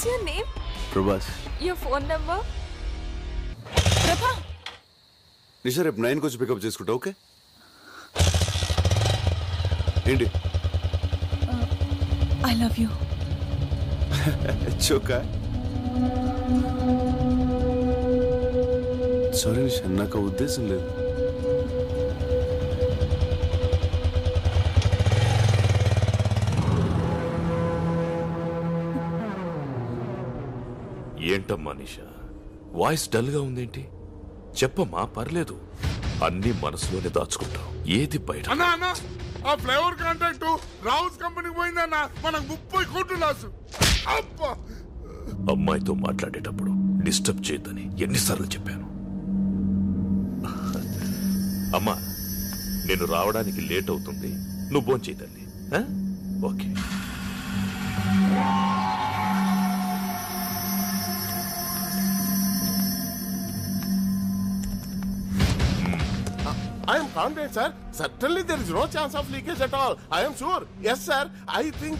What's your name Prabhas. Your phone number Prabha Nisha రేపు నైన్కి వచ్చి పికప్ చేసుకుంటా ఓకే ఏంటి? ఐ లవ్ యూ చోకా సారీ నిషా నాకు ఉద్దేశం లేదు. ఏంటమ్మా నిషా? వాయిస్ డల్గా ఉందేంటి? చెప్పమ్మా పర్లేదు. అన్ని మనసులోనే దాచుకుంటాం. ఏది బయట? అన్నా అన్న ఆ ఫ్లేవర్ కాంట్రాక్ట్ రావుస్ కంపెనీకి పోయిందన్న. మనకు ముప్పై కోట్లు లాసు. అబ్బా! అమ్మాయితో మాట్లాడేటప్పుడు డిస్టర్బ్ చేయొద్దని ఎన్నిసార్లు చెప్పాను. అమ్మా నేను రావడానికి లేట్ అవుతుంది. నువ్వు భోంచేయి తల్లి. ఆ? Okay. I am confident, sir. Certainly there is no chance of leakage at all. I am sure. Yes, sir. I think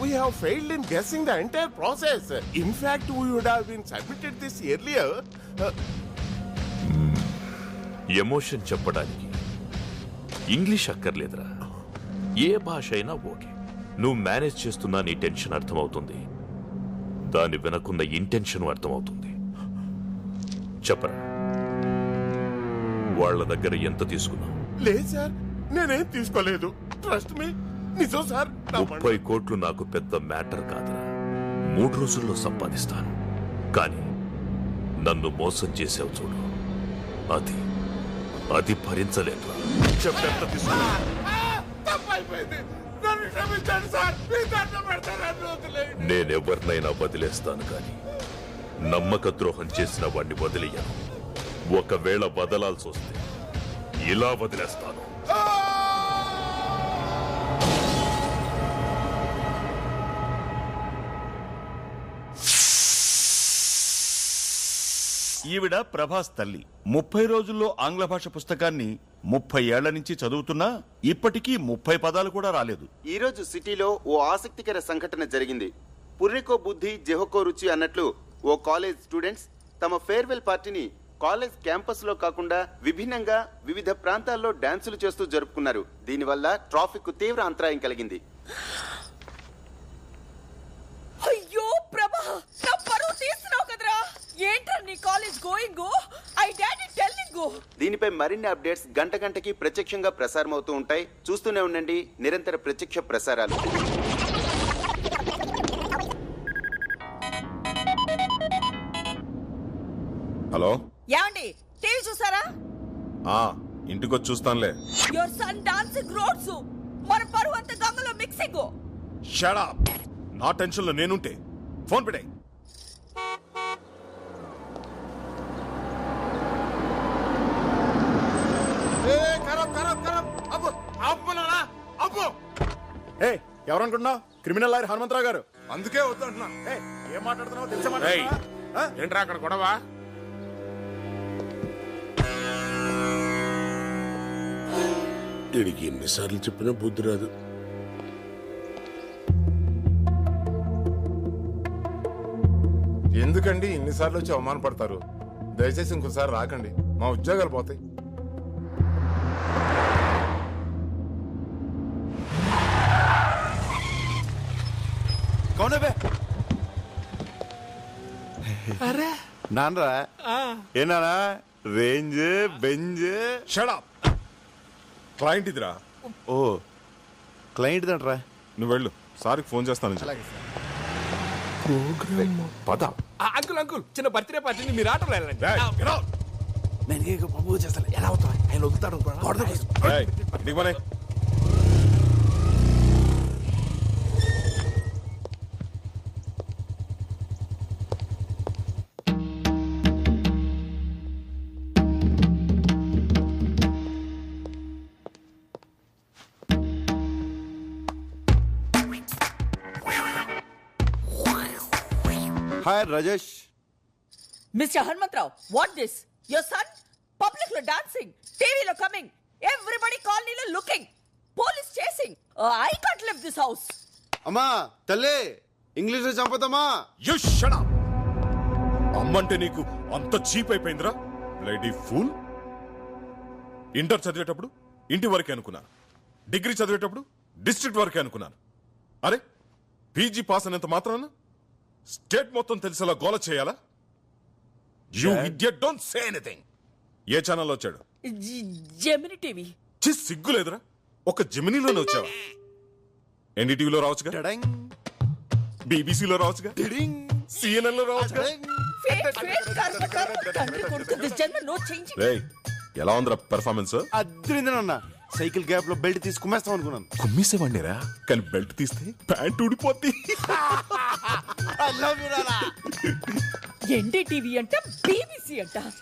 we have failed in guessing the entire process. In fact, we would have been submitted this earlier. Uh, emotion చెప్పడానికి English అక్కర్లేదురా ఏ భాష అయినా okay నువ్వు manage చేస్తున్నా నీ tension అర్థమవుతుంది దాని వెనకున్న ఇంటెన్షన్ అర్థమవుతుంది చెప్పరా వాళ్ళ దగ్గర ఎంత తీసుకున్నావు లేదు సార్ నేనేం తీసుకోలేదు. ట్రస్ట్ మీ నిజం సార్ ముప్పై కోట్లు నాకు పెద్ద మ్యాటర్ కాదురా. మూడు రోజుల్లో సంపాదిస్తాను. కానీ నన్ను మోసం చేసావు చూడు. అది అది భరించలేనురా చెప్పెంత తీసుకున్నా తప్పైపోయింది. నన్ను క్షమించండి సార్. మీ దండం పెడతాను నన్ను వదిలేయండి. నేనెవరినైనా వదిలేస్తాను కానీ నమ్మక ద్రోహం చేసిన వాణ్ణి వదిలేయను. ఒకవేళ వదలాల్సి వస్తే ఇలా వదిలేస్తాను. ఈవిడ ప్రభాస్ తల్లి. ముప్పై రోజుల్లో ఆంగ్ల భాష పుస్తకాన్ని ముప్పై ఏళ్ళ నుంచి చదువుతున్నా ఇప్పటికీ ముప్పై పదాలు కూడా రాలేదు. ఈ రోజు సిటీలో ఓ ఆసక్తికర సంఘటన జరిగింది. పుర్రికో బుద్ధి జెహోకో రుచి అన్నట్లు ఓ కాలేజ్ స్టూడెంట్స్ తమ ఫేర్వెల్ పార్టీని కాలేజ్ క్యాంపస్లో కాకుండా విభిన్నంగా వివిధ ప్రాంతాల్లో డాన్సులు చేస్తూ జరుపుకున్నారు. దీనివల్ల ట్రాఫిక్కు తీవ్ర అంతరాయం కలిగింది. అయ్యో ప్రభా! నా పరువు తీస్తున్నావు కదరా! ఏంట్రా నీ college going? I daddy telling! దీనిపై మరిన్ని అప్డేట్స్ గంట గంటకి ప్రత్యక్షంగా ప్రసారం అవుతూ ఉంటాయి. చూస్తూనే ఉండండి. నిరంతర ప్రత్యక్ష ప్రసారాలు. హలో? ఏమండి టీవీ చూసారా? ఆ ఇంటికొచ్చి చూస్తానులే. యువర్ సన్ డాన్సింగ్ రోడ్స్ మన పరువు అంత గంగలో మిక్సింగ్ షడా నా టెన్షన్లో నేనుంటే ఫోన్ పెట్టాయి. ఏ ఎవరనుకుంటున్నావు? క్రిమినల్ లాయర్ హనుమంతరావు గారు. అందుకే వద్దంటున్నా. ఏ ఏం మాట్లాడుతున్నావు తెలిసే మాట్లాడుతున్నావా? ఆ? ఏంట్రా అక్కడ గొడవ? వీడికి ఎన్నిసార్లు చెప్పినా బుద్ధి రాదు. ఎందుకండి ఇన్నిసార్లు వచ్చి అవమానపడతారు దయచేసి ఇంకోసారి రాకండి. మా ఉద్యోగాలు పోతాయి. బే నాన్నరా ఏనానా? Range Benz. షడా క్లయింట్ ఇదిరా. ఓ క్లయింట్ దంట్రా. నువ్వు వెళ్ళు. సార్కి ఫోన్ చేస్తాను పద. అంకుల్ అంకుల్ చిన్న బర్త్డే పార్టీని మీరు ఆటోలో వెళ్ళండి. నేను ప్రపోజ్ చేస్తాను. ఎలా అవుతాయి ఆయన వదులుతాడు hi Rajesh mister Hanumantharao what this your son పబ్లిక్లో డాన్సింగ్ టీవీలో కమింగ్ ఎవ్రీబడి కాలనీలో looking police chasing I can't live this house అమ్మా తల్లి ఇంగ్లీష్లో చంపుతామా యు షట్ అప్ అమ్మంటే నీకు అంత చీప్ అయిపోయిందిరా? లేడీ ఫూల్ ఇంటర్ చదివేటప్పుడు ఇంటి వరకే అనుకున్నాను. డిగ్రీ చదివేటప్పుడు డిస్ట్రిక్ట్ వరకే అనుకున్నాను. అరే పీజీ పాస్ అనేంత మాత్రాన స్టేట్ మొత్తం తెలిసేలా గోల చేయాలా? You idiot don't say anything ఏ ఛానల్లో వచ్చాడు? జెమిని టీవీ చి సిగ్గులేదురా ఒక జమినీలోనే వచ్చావా. ఎన్డీటీవీలో రావచ్చుగా? టడంగ్, బీబీసీలో రావచ్చుగా? టిడింగ్, సిఎన్ఎన్లో రావచ్చుగా? తండ్రి కొడుకు. దిస్ జన్మ నో చేంజ్ రేయ్ ఎలా ఉందిరా పెర్ఫార్మెన్స్ అద్రింది నాన్న. సైకిల్ గ్యాప్లో బెల్ట్ తీసి కుమ్మేస్తాం అనుకున్నాను. కుమ్మేసేవాడినిరా? కానీ బెల్ట్ తీస్తే ప్యాంట్ ఊడిపోద్ది. ఎన్డీటీవీ అంట బీబీసీ అంట.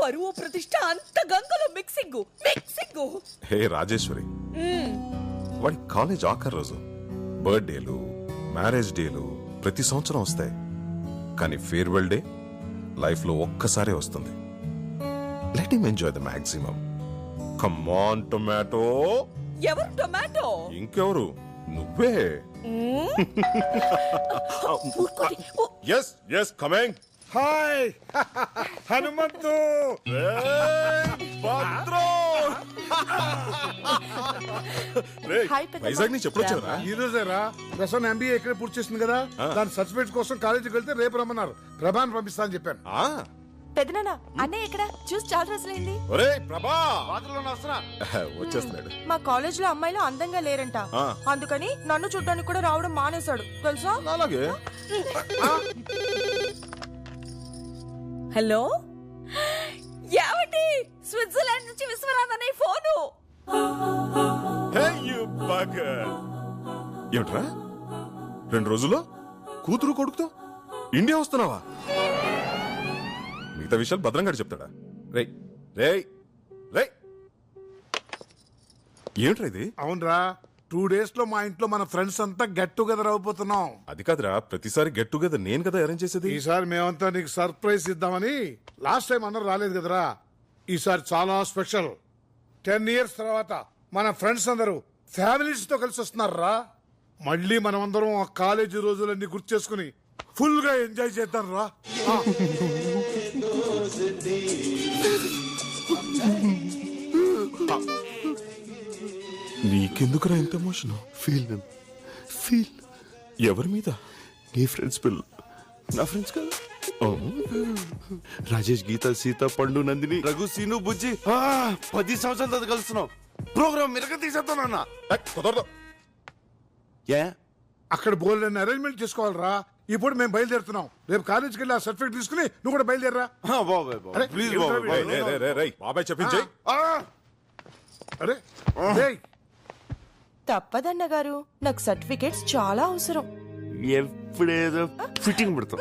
పరువు ప్రతిష్ట అంత గంగలో మిక్సింగ్ మిక్సింగ్. హే రాజేశ్వరి. వాడి కాలేజ్ ఆఖరి రోజు. బర్త్డేలు మ్యారేజ్ డేలు ప్రతి సంవత్సరం వస్తాయి. కానీ ఫేర్వెల్ డే లైఫ్లో ఒక్కసారే వస్తుంది. Let him enjoy the maximum come on tomato ఎవరు టొమాటో? ఇంకెవరు? నువ్వే. Yes yes coming hi Hanumanthu. Vizag నుంచి ఎప్పుడు వచ్చారా ఈ రోజేరా ప్రసన్న ఎంబీఏ ఇక్కడే పూర్తి చేసింది కదా. దాని సర్టిఫికేట్ కోసం కాలేజీకి వెళ్తే రేపు రమ్మన్నారు. ప్రభాని పంపిస్తా అని చెప్పాను. ఆ, పెదనాన్న అన్నయ్య ఎక్కడ? చూసి చాలా రోజులైంది. ఒరేయ్ ప్రభా! బాత్రూంలో వస్తున్నా. వచ్చేస్తున్నాడు. మా కాలేజ్లో అమ్మాయిలు అందంగా లేరంట. ఆ. అందుకని నన్ను చూడడానికి కూడా రావడం మానేశాడు. తెలుసా? అలాగే. హలో? ఏమండి? స్విట్జర్లాండ్ నుంచి విశ్వనాథ్ అనే ఫోను. you bugger. ఏమిట్రా? రెండు రోజుల్లో కూతురు కొడుకుతో ఇండియా వస్తున్నావా? మిగతా విషయాలు భద్రంగాడు చెప్తాడా? రే రే రే ఏమిట్రా ఇది? అవునరా టూ డేస్లో మా ఇంట్లో మన ఫ్రెండ్స్ అంతా గెట్ టుగెదర్ అయిపోతున్నాం అది కాదురా ప్రతిసారి గెట్ టుగెదర్ నేను కదా అరేంజ్ చేసేది. ఈసారి మేమంతా నీకు సర్ప్రైజ్ ఇద్దామని లాస్ట్ టైం అందరూ రాలేదు కదరా. ఈసారి చాలా స్పెషల్ టెన్ ఇయర్స్ తర్వాత మన ఫ్రెండ్స్ అందరూ ఫ్యామిలీస్తో కలిసి వస్తున్నారా? మళ్ళీ మనం అందరం ఆ కాలేజీ రోజులన్నీ గుర్తు చేసుకుని ఫుల్గా ఎంజాయ్ చేద్దాం రా నీకెందుకురా ఇంత ఎమోషన్ ఫీల్ మ్యామ్ ఫీల్ ఎవరి మీద? నీ ఫ్రెండ్స్ పిల్ల. నా ఫ్రెండ్స్ కదా? రాజేష్ గీత సీత పండు నందిని రఘు సీను బుజ్జి. ఆ, పది సంవత్సరాల తర్వాత కలుస్తున్నాం. ప్రోగ్రామ్ మిరక తీసేస్తానన్నా ఏ, కుదరదు ఏ? అక్కడ బోల్డ్ అరేంజ్మెంట్ చేసుకోవాలరా. ఇప్పుడు మేము బయలుదేరుతున్నాం. రేపు కాలేజీకి వెళ్ళి ఆ సర్టిఫికేట్ తీసుకుని నువ్వు కూడా బయలుదేరరా. బాబాయ్ బాబాయ్ అరే, ప్లీజ్ ఏమిట్రా బాబాయ్ రేయ్, బాబాయ్. రేయ్, రేయ్, రేయ్, బాబాయ్ చెప్పించే ఆ, అరే ఏయ్, తప్పదన్న గారు నాకు సర్టిఫికేట్స్ చాలా అవసరం. ఎప్పుడేదో ఫిట్టింగ్ పెడతాం.